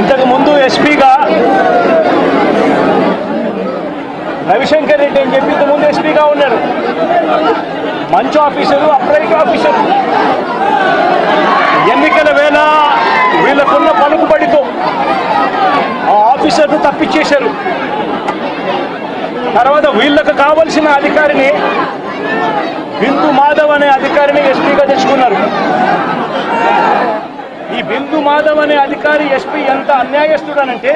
ఇంతకు ముందు ఎస్పీగా రవిశంకర్ రెడ్డి అని చెప్పి ఇంతకు ముందు ఎస్పీగా ఉన్నాడు. మంచి ఆఫీసరు అప్రైట్ ఆఫీసర్. ఎన్నికల వేళ వీళ్ళకున్న పలుకుబడితో ఆ ఆఫీసర్ను తప్పించేశారు. తర్వాత వీళ్ళకు కావలసిన అధికారిని బిందు మాధవ్ అనే అధికారిని ఎస్పీగా తెచ్చుకున్నారు. మాధవ్ అనే అధికారి ఎస్పీ ఎంత అన్యాయస్తుడనంటే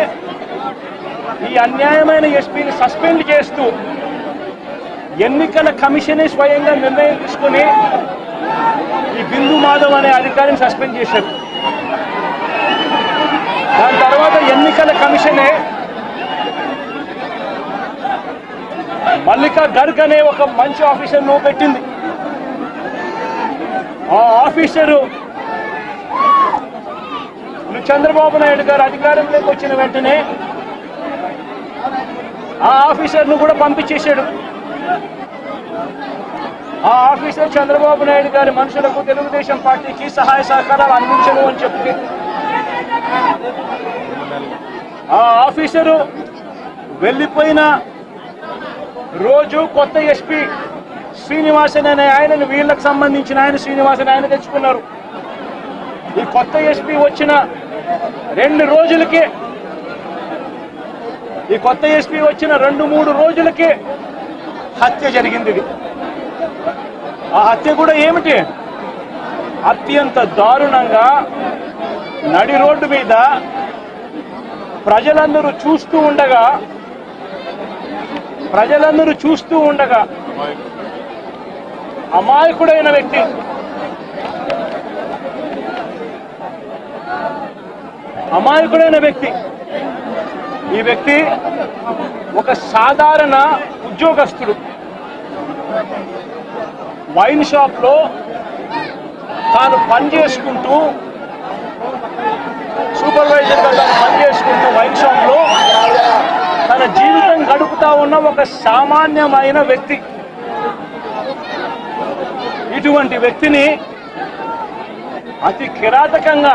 ఈ అన్యాయమైన ఎస్పీని సస్పెండ్ చేస్తూ ఎన్నికల కమిషనే స్వయంగా నిర్ణయం తీసుకుని ఈ బిందు మాధవ్ అనే అధికారిని సస్పెండ్ చేశారు. దాని తర్వాత ఎన్నికల కమిషనే మల్లికా గర్గ్ అనే ఒక మంచి ఆఫీసర్ను పెట్టింది ఆ ఆఫీసరు చంద్రబాబు నాయుడు గారు అధికారంలోకి వచ్చిన వెంటనే ఆ ఆఫీసర్ను కూడా పంపించేశాడు. ఆ ఆఫీసర్ చంద్రబాబు నాయుడు గారి మనుషులకు తెలుగుదేశం పార్టీకి సహాయ సహకారాలు అందించను అని చెప్పి ఆ ఆఫీసరు వెళ్ళిపోయిన రోజు కొత్త ఎస్పీ శ్రీనివాసన్ అనే ఆయనను వీళ్ళకు సంబంధించిన ఆయన శ్రీనివాసన్ ఆయన తెచ్చుకున్నారు. ఈ కొత్త ఎస్పీ వచ్చిన రెండు రోజులకే ఈ కొత్త ఎస్పీ వచ్చిన రెండు మూడు రోజులకే హత్య జరిగింది ఇది. ఆ హత్య కూడా ఏమిటి? అత్యంత దారుణంగా నడి రోడ్డు మీద ప్రజలందరూ చూస్తూ ఉండగా ప్రజలందరూ చూస్తూ ఉండగా అమాయకుడైన వ్యక్తి అమాయకుడైన వ్యక్తి. ఈ వ్యక్తి ఒక సాధారణ ఉద్యోగస్తుడు. వైన్ షాప్లో తాను పని చేసుకుంటూ సూపర్వైజర్గా తాను పని చేసుకుంటూ వైన్ షాప్లో తన జీవితం గడుపుతా ఉన్న ఒక సామాన్యమైన వ్యక్తి. ఇటువంటి వ్యక్తిని అతి కిరాతకంగా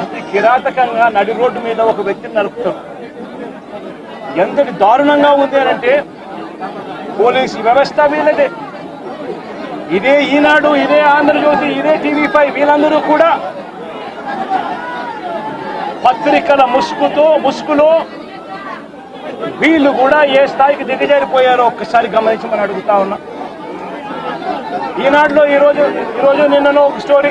అతి కిరాతకంగా నడి రోడ్డు మీద ఒక వ్యక్తిని నరుకుతాడు ఎంతటి దారుణంగా ఉంది అంటే పోలీసు వ్యవస్థ వీళ్ళదే. ఇదే ఈనాడు ఇదే ఆంధ్రజ్యోతి ఇదే టీవీ ఫైవ్ వీళ్ళందరూ కూడా పత్రికల ముసుగుతో ముసుగులో వీళ్ళు కూడా ఏ స్థాయికి దిగజారిపోయారో ఒక్కసారి గమనించమని అడుగుతా ఉన్నా. ఈనాడులో ఈరోజు ఈరోజు నిన్నను ఒక స్టోరీ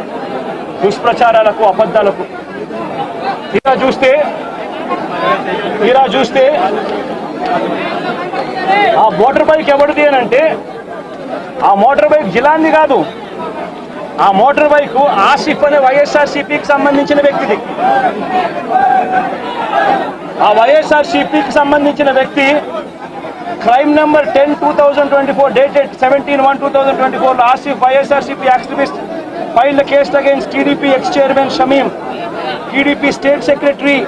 దుష్ప్రచారాలకు అబద్ధాలకు. తీరా చూస్తే తీరా చూస్తే ఆ మోటార్ బైక్ ఎవరిది అని అంటే ఆ మోటార్ బైక్ జిలాంది కాదు. ఆ మోటార్ బైక్ ఆసిఫ్ అనే వైఎస్ఆర్సీపీకి సంబంధించిన వ్యక్తిది. ఆ వైఎస్ఆర్సీపీకి సంబంధించిన వ్యక్తి crime number ten two thousand twenty four dated seventeen one two thousand twenty four Asif YSRCP activist. file the case against TDP ex chairman Shamim TDP state secretary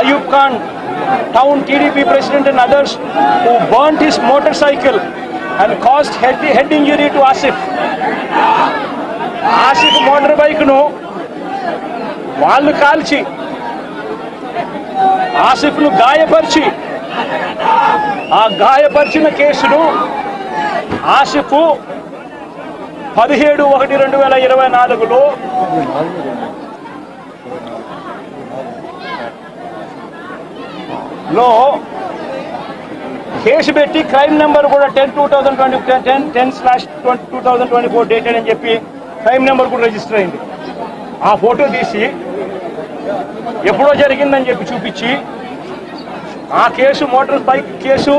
Ayub Khan town TDP president and others who burnt his motorcycle and caused head, head injury to Asif Asif motor బైక్ను వాళ్ళు కాల్చి ఆసిఫ్ను గాయపరిచి ఆ గాయపరిచిన కేసును ఆసిఫ్ పదిహేడు ఒకటి రెండు వేల ఇరవై నాలుగులో లో కేసు పెట్టి క్రైమ్ నెంబర్ కూడా ten two thousand twenty ten ten slash twenty two thousand twenty four dated అని చెప్పి క్రైమ్ నెంబర్ కూడా రిజిస్టర్ అయింది. ఆ ఫోటో తీసి ఎప్పుడో జరిగిందని చెప్పి చూపించి ఆ కేసు మోటార్ బైక్ కేసు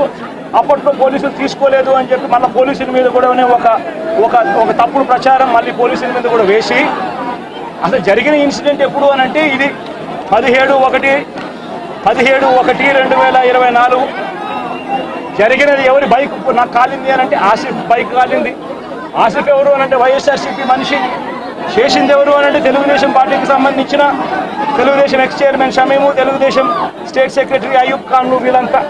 అప్పట్లో పోలీసులు తీసుకోలేదు అని చెప్పి మళ్ళీ పోలీసుల మీద కూడా ఒక ఒక ఒక తప్పుడు ప్రచారం మళ్ళీ పోలీసుల మీద కూడా వేసి అసలు జరిగిన ఇన్సిడెంట్ ఎప్పుడు అని అంటే ఇది పదిహేడు ఒకటి పదిహేడు ఒకటి రెండు వేల ఇరవై నాలుగు. జరిగినది ఎవరి బైక్ నాకు కాలింది అని అంటే ఆసిఫ్ బైక్ కాలింది. ఆసిఫ్ ఎవరు అని అంటే వైఎస్ఆర్సీపీ మనిషి. చేసింది ఎవరు అని అంటే తెలుగుదేశం పార్టీకి సంబంధించిన Telugu Desam ex chairman Shamim Telugu Desam state secretary Ayub Khan వీళ్ళంతా.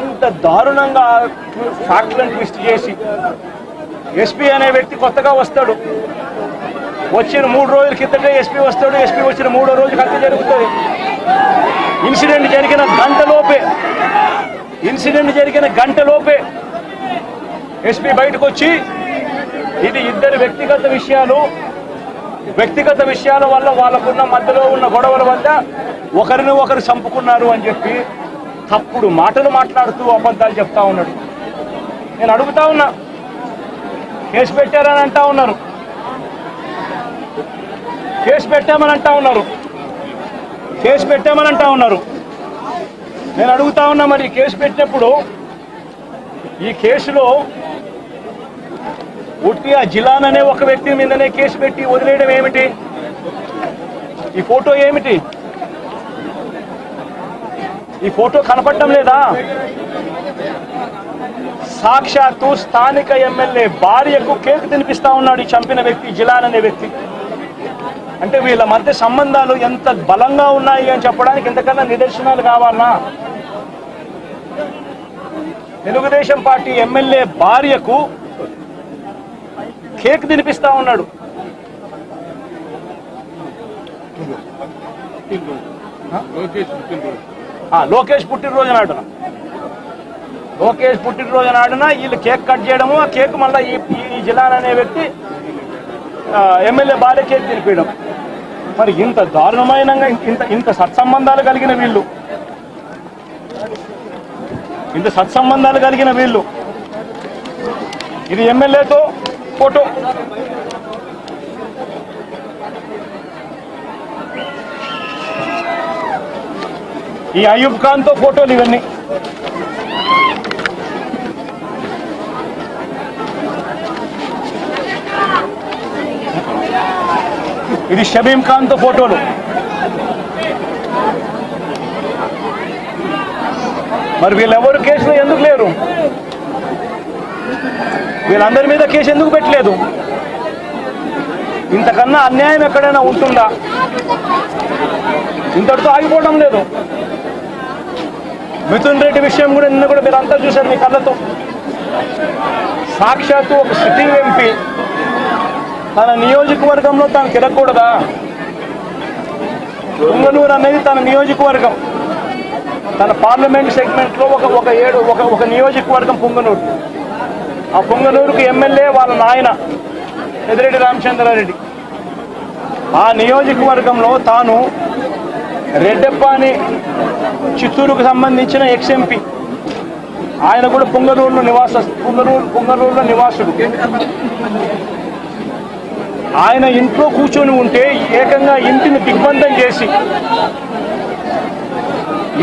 ఎంత దారుణంగా ఫ్యాక్ట్లను ట్విస్ట్ చేసి ఎస్పీ అనే వ్యక్తి కొత్తగా వస్తాడు. వచ్చిన మూడు రోజుల కిందటే ఎస్పీ వస్తాడు. ఎస్పీ వచ్చిన మూడో రోజు హత్య జరుగుతుంది. ఇన్సిడెంట్ జరిగిన గంటలోపే ఇన్సిడెంట్ జరిగిన గంటలోపే ఎస్పీ బయటకు వచ్చి ఇది ఇద్దరు వ్యక్తిగత విషయాలు. వ్యక్తిగత విషయాల వల్ల వాళ్ళకున్న మధ్యలో ఉన్న గొడవల వల్ల ఒకరిని ఒకరు చంపుకున్నారు అని చెప్పి తప్పుడు మాటలు మాట్లాడుతూ అబద్ధాలు చెప్తా ఉన్నాడు. నేను అడుగుతా ఉన్నా. కేసు పెట్టారని అంటా ఉన్నారు. కేసు పెట్టామని అంటా ఉన్నారు. కేసు పెట్టామని అంటా ఉన్నారు. నేను అడుగుతా ఉన్నా మరి కేసు పెట్టినప్పుడు ఈ కేసులో ఉట్టి ఆ జిలాన్ అనే ఒక వ్యక్తి మీదనే కేసు పెట్టి వదిలేయడం ఏమిటి? ఈ ఫోటో ఏమిటి? ఈ ఫోటో కనపడటం లేదా? సాక్షాత్తు స్థానిక ఎమ్మెల్యే భార్యకు కేక్ తినిపిస్తా ఉన్నాడు ఈ చంపిన వ్యక్తి జిలాన్ అనే వ్యక్తి. అంటే వీళ్ళ మధ్య సంబంధాలు ఎంత బలంగా ఉన్నాయి అని చెప్పడానికి ఎంతకన్నా నిదర్శనాలు కావాలన్నా తెలుగుదేశం పార్టీ ఎమ్మెల్యే భార్యకు కేక్ తినిపిస్తా ఉన్నాడు. ఆ, లోకేష్ పుట్టినరోజు నాడున. లోకేష్ పుట్టినరోజు నాడున వీళ్ళు కేక్ కట్ చేయడము ఆ కేక్ మళ్ళీ ఈ ఈ అనే వ్యక్తి ఎమ్మెల్యే భార్య కేక్ తినిపించడం మరి ఇంత దారుణమైన ఇంత ఇంత సత్సంబంధాలు కలిగిన వీళ్ళు. ఇంత సత్సంబంధాలు కలిగిన వీళ్ళు. ఇది ఎమ్మెల్యేతో ఫోటో. ఈ అయూబ్ ఖాన్తో ఫోటోలు ఇవన్నీ. ఇది షబీం ఖాన్తో ఫోటోలు. మరి వీళ్ళెవరు కేసులో ఎందుకు లేరు? వీళ్ళందరి మీద కేసు ఎందుకు పెట్టలేదు? ఇంతకన్నా అన్యాయం ఎక్కడైనా ఉంటుందా? ఇంతటితో ఆగిపోవడం లేదు. మిథున్ రెడ్డి విషయం కూడా నిన్న కూడా మీరు అంతా చూశారు మీ కళ్ళతో. సాక్షాత్తు ఒక సిటీ ఎంపీ. తన నియోజకవర్గంలో తాను తిరగకూడదా? పొంగనూరు అనేది తన నియోజకవర్గం. తన పార్లమెంట్ సెగ్మెంట్లో ఒక ఒక ఏడు ఒక ఒక నియోజకవర్గం పొంగనూరు. ఆ పొంగనూరుకు ఎమ్మెల్యే వాళ్ళ నాయన పెదిరెడ్డి రామచంద్రారెడ్డి. ఆ నియోజకవర్గంలో తాను రెడ్డప్ప అని చిత్తూరుకు సంబంధించిన ఎక్స్ఎంపీ. ఆయన కూడా పొంగనూరులో నివాస పొంగనూరు పొంగనూరులో నివాసుడు. ఆయన ఇంట్లో కూర్చొని ఉంటే ఏకంగా ఇంటిని దిగ్బంధం చేసి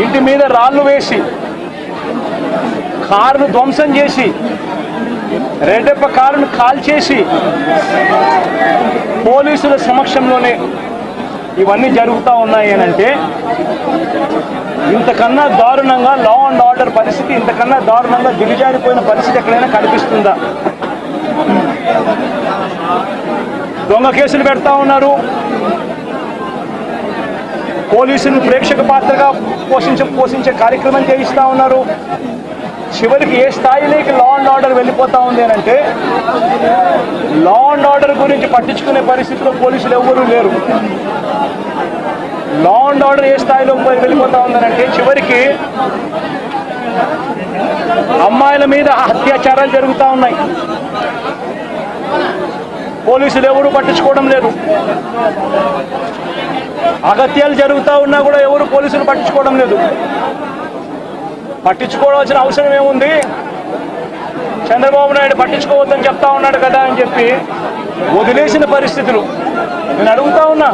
ఇంటి మీద రాళ్ళు వేసి కారును ధ్వంసం చేసి రెడ్డప్ప కారును కాల్చేసి పోలీసుల సమక్షంలోనే ఇవన్నీ జరుగుతూ ఉన్నాయి అని అంటే ఇంతకన్నా దారుణంగా లా అండ్ ఆర్డర్ పరిస్థితి ఇంతకన్నా దారుణంగా దిగజారిపోయిన పరిస్థితి ఎక్కడైనా కనిపిస్తుందా? దొంగ కేసులు పెడతా ఉన్నారు. పోలీసులు ప్రేక్షక పాత్రగా పోషించ పోషించే కార్యక్రమం చేయిస్తా ఉన్నారు. చివరికి ఏ స్థాయిలోకి లా అండ్ ఆర్డర్ వెళ్ళిపోతా ఉంది అని అంటే లా అండ్ ఆర్డర్ గురించి పట్టించుకునే పరిస్థితిలో పోలీసులు ఎవరూ లేరు. లా అండ్ ఆర్డర్ ఏ స్థాయిలో పోయి వెళ్ళిపోతా ఉందనంటే చివరికి అమ్మాయిల మీద అత్యాచారాలు జరుగుతూ ఉన్నాయి. పోలీసులు ఎవరు పట్టించుకోవడం లేదు. అగత్యాలు జరుగుతూ ఉన్నా కూడా ఎవరు పోలీసులు పట్టించుకోవడం లేదు. పట్టించుకోవాల్సిన అవసరం ఏముంది? చంద్రబాబు నాయుడు పట్టించుకోవద్దని చెప్తా ఉన్నాడు కదా అని చెప్పి వదిలేసిన పరిస్థితులు. నేను అడుగుతా ఉన్నా.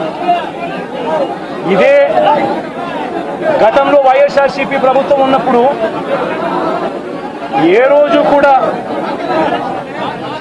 ఇదే గతంలో వైఎస్ఆర్సీపీ ప్రభుత్వం ఉన్నప్పుడు ఏ రోజు కూడా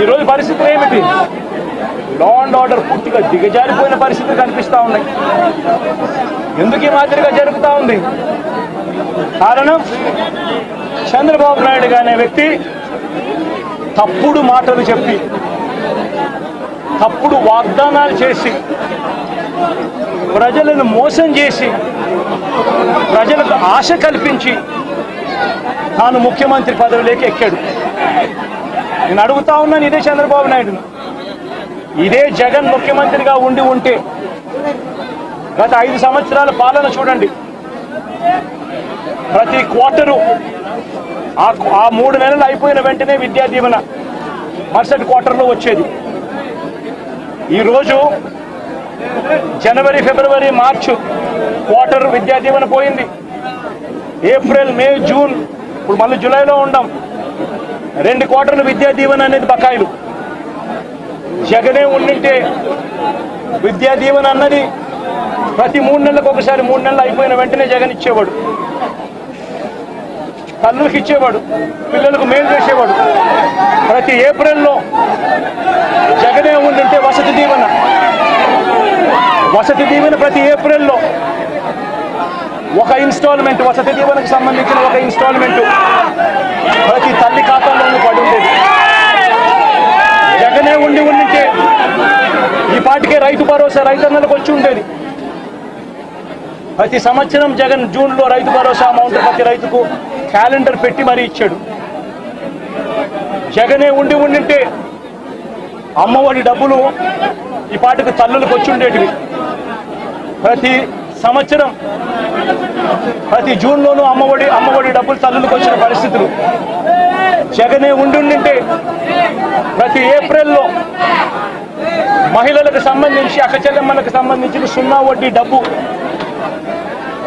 ఈరోజు పరిస్థితులు ఏమిటి? లా అండ్ ఆర్డర్ పూర్తిగా దిగజారిపోయిన పరిస్థితులు కనిపిస్తూ ఉన్నాయి. ఎందుకు ఈ మాదిరిగా జరుగుతూ ఉంది? కారణం? చంద్రబాబు నాయుడు అనే వ్యక్తి తప్పుడు మాటలు చెప్పి తప్పుడు వాగ్దానాలు చేసి ప్రజలను మోసం చేసి ప్రజలకు ఆశ కల్పించి తాను ముఖ్యమంత్రి పదవిలోకి ఎక్కాడు. నేను అడుగుతా ఉన్నాను ఇదే చంద్రబాబు నాయుడును ఇదే జగన్ ముఖ్యమంత్రిగా ఉండి ఉంటే గత ఐదు సంవత్సరాల పాలన చూడండి. ప్రతి క్వార్టరు ఆ మూడు నెలలు అయిపోయిన వెంటనే విద్యా దీవెన మరుసటి క్వార్టర్లో వచ్చేది. ఈరోజు జనవరి ఫిబ్రవరి మార్చు క్వార్టర్ విద్యా దీవెన పోయింది. ఏప్రిల్ మే జూన్ ఇప్పుడు మళ్ళీ జూలైలో ఉండం. రెండు క్వార్టర్లు విద్యా దీవెన అనేది బకాయిలు. జగనే ఉండింటే విద్యా దీవెన అన్నది ప్రతి మూడు నెలలకు ఒకసారి మూడు నెలలు అయిపోయిన వెంటనే జగన్ ఇచ్చేవాడు. తల్లులకు ఇచ్చేవాడు పిల్లలకు మేలు చేసేవాడు. ప్రతి ఏప్రిల్లో జగనే ఉండింటే వసతి దీవెన. వసతి దీవెన ప్రతి ఏప్రిల్లో ఒక ఇన్స్టాల్మెంట్ వసతి దీవెనకు సంబంధించిన ఒక ఇన్స్టాల్మెంట్. ప్రతి తల్లి ఖాతాలోనూ పడి ఉండేది. జగనే ఉండి ఉండింటే ఈ పాటికే రైతు భరోసా రైతన్నలకు వచ్చి ఉండేది. ప్రతి సంవత్సరం జగన్ జూన్లో రైతు భరోసా అమౌంట్ ప్రతి రైతుకు క్యాలెండర్ పెట్టి మరీ ఇచ్చాడు. జగనే ఉండి ఉండింటే అమ్మఒడి డబ్బులు ఈ పాటికి తల్లులకు వచ్చి ఉండేటివి. ప్రతి సంవత్సరం ప్రతి జూన్లోనూ అమ్మఒడి అమ్మఒడి డబ్బులు తల్లులకు వచ్చిన పరిస్థితులు. జగనే ఉండుంటే ఉండింటే ప్రతి ఏప్రిల్లో మహిళలకు సంబంధించి అక్కచెల్లెమ్మలకు సంబంధించిన సున్నా వడ్డీ డబ్బు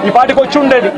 ఈ పాటికి వచ్చి ఉండేది.